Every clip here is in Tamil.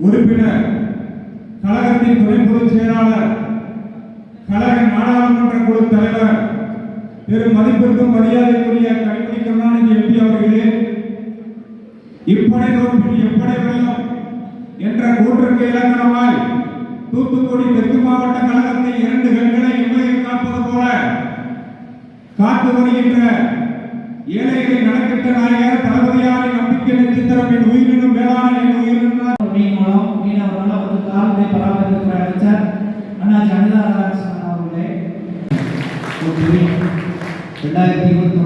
உறுப்பினர் கழகத்தின் துணை பொதுச் செயலாளர் கழக நாடாளுமன்ற குழு தலைவர் பெரும் மதிப்பிற்கும் மரியாதைக்குரிய கனிமொழி கருணாநிதி எம்பி அவர்களே இப்படை தோற்பில் எப்படை வெல்லும் என்ற கூற்றுக்கு இலக்கணமாய் தூத்துக்குடி தெற்கு மாவட்ட கழகத்தை இரண்டு கண்களை இம்மையில் காப்பது போல காத்து வருகின்ற ஏழைகளை நலத்திட்ட நாயகர் தளபதியாரின் நம்பிக்கை நட்சத்திரம் என் உயிரினும் மேலான என் உயிரினும் மீன் மூலம் மீனவர்கள் அவருக்கு கால்நடை பராமரிப்பு அமைச்சர் அண்ணாச்சி அனிதா ராதாகிருஷ்ணன் அவர்களே. ரெண்டாயிரத்தி இருபத்தி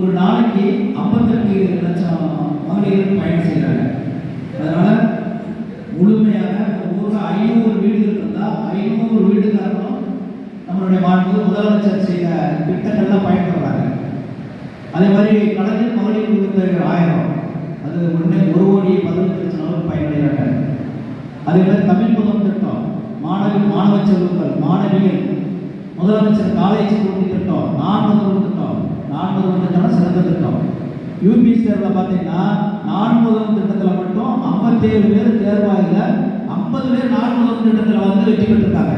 ஒரு நாளைக்கு ஐம்பத்தெட்டு லட்சம் மகளிர்கள் பயணம் செய்கிறாங்க அதனால முழுமையாக ஒரு ஊரில் ஐநூறு வீடுகள் இருந்தால் ஐநூறு வீடுகாரங்களும் நம்மளுடைய மாநில முதலமைச்சர் செய்த திட்டங்கள்லாம் பயன்படுறாங்க. அதே மாதிரி கலைஞர் மகளிர் உறுப்பினர்கள் ஆயிரம். அது உடனே ஒரு கோடி பதினஞ்சு லட்சம் அளவுக்கு பயனடைகிறாங்க. அதே மாதிரி தமிழ் புதம் திட்டம் மாணவி மாணவ செல்வங்கள் மாணவிகள் முதலமைச்சர் காலேஜ் குழு திட்டம் நான் முதல்வர் திட்டம் நான் முதல்வர் திட்டம் யூபிஎஸ் யூபி தேர்வில் பார்த்தீங்கன்னா நான்கு திட்டத்தில் மட்டும் ஐம்பத்தேழு பேர் தேர்வாயில் ஐம்பது பேர் நான்கு திட்டத்தில் வந்து வெற்றி பெற்றிருக்காங்க.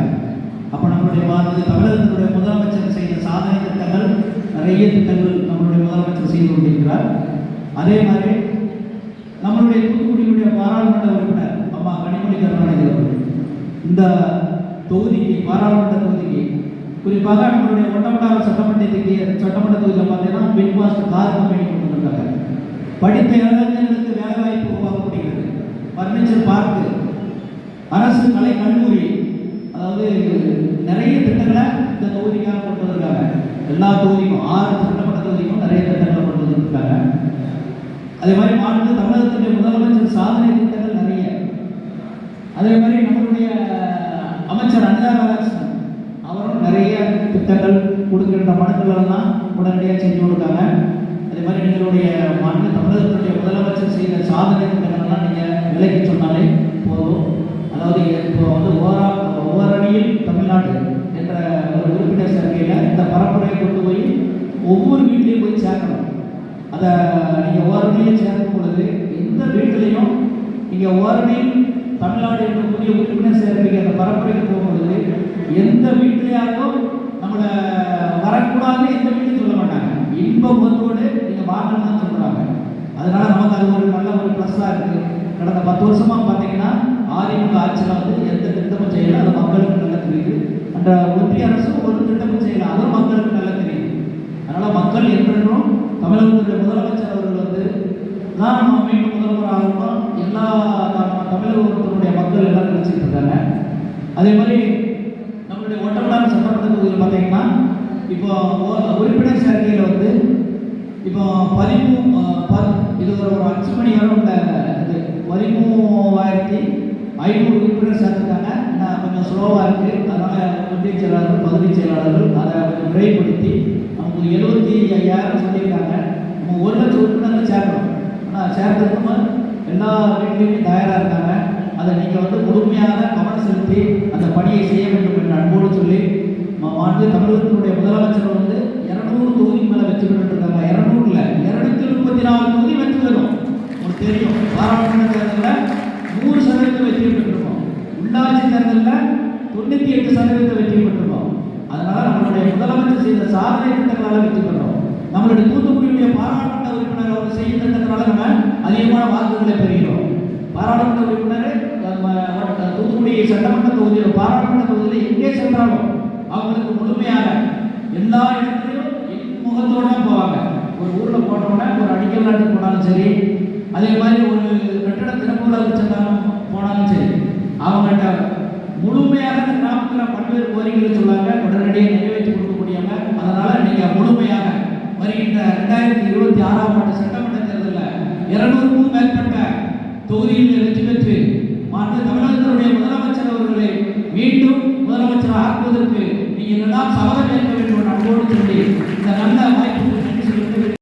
அப்போ நம்மளுடைய மாநில தமிழகத்தினுடைய முதலமைச்சர் செய்த சாதனை திட்டங்கள் நிறைய திட்டங்கள் நம்மளுடைய முதலமைச்சர் செய்து கொண்டிருக்கிறார். அதே மாதிரி நம்மளுடைய தூத்துக்குடியுடைய பாராளுமன்ற உறுப்பினர் அம்மா கனிமொழி கருணாநிதி அவர்கள். இந்த தொகுதிக்கு பாராளுமன்ற தொகுதிக்கு குறிப்பாக நம்மளுடைய ஒட்டமடாவது சட்ட சட்டமன்ற தொகுதியில் பார்த்தீங்கன்னா பின் பாஸ்ட் கார் கம்பெனி கொண்டு வந்திருக்காங்க படித்த இளைஞர்களுக்கு வேலை வாய்ப்பு உருவாக்கப்படுகிறது. பர்னிச்சர் பார்க்கு அரசு கலை கல்லூரி அதாவது நிறைய திட்டங்களை இந்த தொகுதிக்காக கொண்டு வந்திருக்காங்க. எல்லா தொகுதிக்கும் ஆறு சட்டமன்ற தொகுதிக்கும் நிறைய திட்டங்களை கொண்டு வந்திருக்காங்க. அதே மாதிரி மாநில தமிழகத்துடைய முதலமைச்சர் சாதனை திட்டங்கள் நிறைய. அதே மாதிரி நம்மளுடைய அமைச்சர் அனிதா ராதாகிருஷ்ணன் அவரும் நிறைய திட்டங்கள் கொடுக்கின்ற மனுக்கள் எல்லாம் உடனடியாக செஞ்சு கொடுத்தாங்க அதே மாதிரி எங்களுடைய மாநில தமிழகத்துடைய முதலமைச்சர் செய்த சாதனை திட்டங்கள்லாம் நீங்கள் விலைக்கு சொன்னாலே போதும். அதாவது இப்போ வந்து ஓரா ஓரணியில் தமிழ்நாடு என்ற ஒரு உறுப்பினர் சேர்க்கையில் இந்த பரப்புரையை கொண்டு போய் ஒவ்வொரு வீட்லேயும் போய் சேர்க்கணும். அதை நீங்கள் ஓரணியில் சேர்க்கும் பொழுது எந்த வீட்டிலையும் நீங்கள் ஓரணியில் தமிழ்நாடு என்ற புதிய உறுப்பினர் சேர்க்கைக்கு அந்த பரப்புரைக்கு போகும்பொழுது எந்த வீட்டிலையாலும் நம்மளை வரக்கூடாது எந்த வீட்லையும் சொல்ல மாட்டாங்க. இன்ப முகத்தோடு நீங்கள் வாங்கணும் சொல்கிறாங்க அதனால நமக்கு அது ஒரு நல்ல ஒரு ப்ளஸ்ஸாக இருக்குது கடந்த பத்து வருஷமாக பார்த்தீங்கன்னா அதிமுக ஆட்சியில் வந்து எந்த திட்டமும் செய்யலை. அது மக்களுக்கு நல்லா தெரியுது. அந்த ஒன்றிய அரசும் ஒரு திட்டமும் செய்யலை. அதுவும் மக்களுக்கு நல்லா தெரியுது. அதனால் மக்கள் என்றென்றும் தமிழகத்துடைய முதலமைச்சர் அவர்கள் வந்து தான் நம்ம மீண்டும் முதல்வர் ஆகணும் எல்லா தமிழகத்தினுடைய மக்கள் எல்லாம் நினைச்சிட்டு இருக்காங்க. அதே மாதிரி நம்மளுடைய ஒட்டமடான சட்டமன்ற தொகுதியில் பார்த்தீங்கன்னா இப்போ உறுப்பினர் சேர்க்கையில் வந்து இப்போ பதிமூ பத் இது ஒரு ஒரு அஞ்சு மணி வரை உள்ள இது பதிமூவாயிரத்தி ஐநூறு உறுப்பினர் சேர்த்துருக்காங்க நான் கொஞ்சம் ஸ்லோவாக இருக்குது அதனால் ஒன்றிய செயலாளர்கள் பகுதி செயலாளர்கள் அதை கொஞ்சம் விரைவுபடுத்தி நமக்கு எழுபத்தி ஐயாயிரம் சொல்லியிருக்காங்க. நம்ம ஒரு லட்சம் உறுப்பினர்கள் சேர்க்கணும். ஆனால் சேர்க்கறதுக்கு எல்லா வீட்லேயுமே தயாராக இருக்காங்க. அதை நீங்கள் வந்து முழுமையாக கவனம் செலுத்தி அந்த பணியை செய்ய வேண்டும் என்று அன்போடு சொல்லி மா- மாண்பு தமிழகத்தினுடைய முதலமைச்சர் வந்து இரநூறு தொகுதிக்கு மேலே வெற்றி பெற்றுருக்காங்க இரநூறுல இருநூத்தி முப்பத்தி நாலு தொகுதி வெற்றி பெறும் உங்களுக்கு தெரியும் பாராளுமன்ற தேர்தலில் நூறு சதவீதம் வெற்றி பெற்றிருக்கோம் உள்ளாட்சி தேர்தலில் தொண்ணூத்தி எட்டு சதவீதத்தை வெற்றி பெற்றிருக்கோம் அதனால நம்மளுடைய முதலமைச்சர் செய்த சாதனை திட்டங்களால வெற்றி பெற்றோம். நம்மளுடைய தூத்துக்குடியுடைய பாராளுமன்ற உறுப்பினர் அவர் செய்யும் திட்டத்தினால நம்ம அதிகமான வாக்குகளை பெறுகிறோம். பாராளுமன்ற உறுப்பினர் தூத்துக்குடி சட்டமன்ற தொகுதியில் பாராளுமன்ற தொகுதியில் எங்கே சென்றாலும் அவங்களுக்கு முழுமையாக எல்லா இடத்துலையும் முகத்தோட போவாங்க. ஒரு ஊரில் போனோம்னா ஒரு அடிக்கல் நாட்டு போனாலும் சரி அதே மாதிரி ஒரு கட்டட திறப்புகளுக்கு சென்றாலும் போனாலும் சரி அவங்கள்ட்ட முழுமையாக கிராமத்தில் பல்வேறு கோரிக்கைகளை சொல்லாங்க உடனடியாக நிறைவேற்றி முடியாமல் அதனால் இன்றைக்கி முழுமையாக வருகின்ற ரெண்டாயிரத்தி இருபத்தி ஆறாம் ஆண்டு சட்டமன்ற தேர்தலில் இருநூறுக்கும் மேற்பட்ட தொகுதியில் வெற்றி பெற்று மாண்பு தமிழகத்தினுடைய முதலமைச்சர் அவர்களை மீண்டும் முதலமைச்சர் ஆக்குவதற்கு நீங்கள் எல்லாம் சபதம் ஏற்க வேண்டும் என்று அன்போடு சொல்லி